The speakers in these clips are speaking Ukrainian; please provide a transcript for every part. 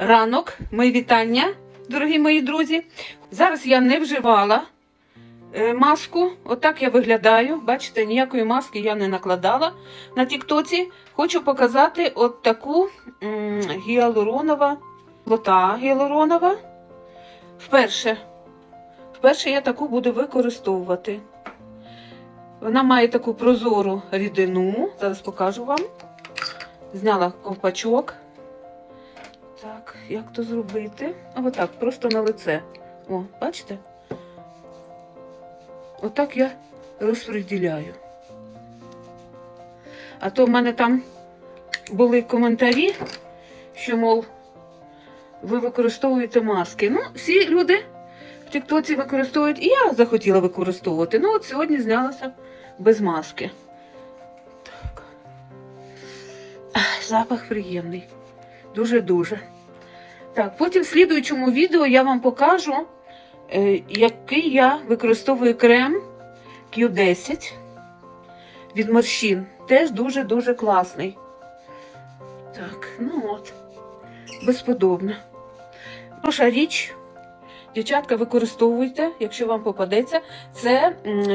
ранок, мої вітання, дорогі мої друзі. Зараз я не вживала е, маску. Отак я виглядаю. Бачите, ніякої маски я не накладала на Тіктоці. Хочу показати от таку гіалуронова, лота гіалуронова. Вперше. Вперше я таку буду використовувати. Вона має таку прозору рідину. Зараз покажу вам. Зняла ковпачок. Так, як то зробити? Отак, просто на лице. О, бачите? Отак я розподіляю. А то в мене там були коментарі, що, мов, ви використовуєте маски. Ну, всі люди в Тіктоці використовують, і я захотіла використовувати. Ну, от сьогодні знялася без маски. Так. Запах приємний. Дуже-дуже. Так, потім в слідуючому відео я вам покажу, е, який я використовую крем Q10 від морщин. Теж дуже-дуже класний. Так, ну от, безподобно. Проша річ, дівчатка, використовуйте, якщо вам попадеться. Це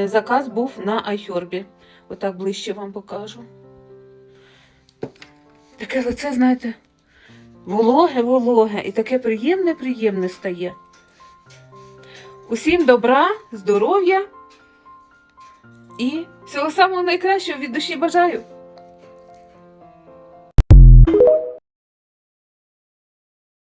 заказ був на iHerb. Отак ближче вам покажу. Таке лице, знаєте, вологе, вологе і таке приємне, приємне стає. Усім добра, здоров'я і всього самого найкращого від душі бажаю.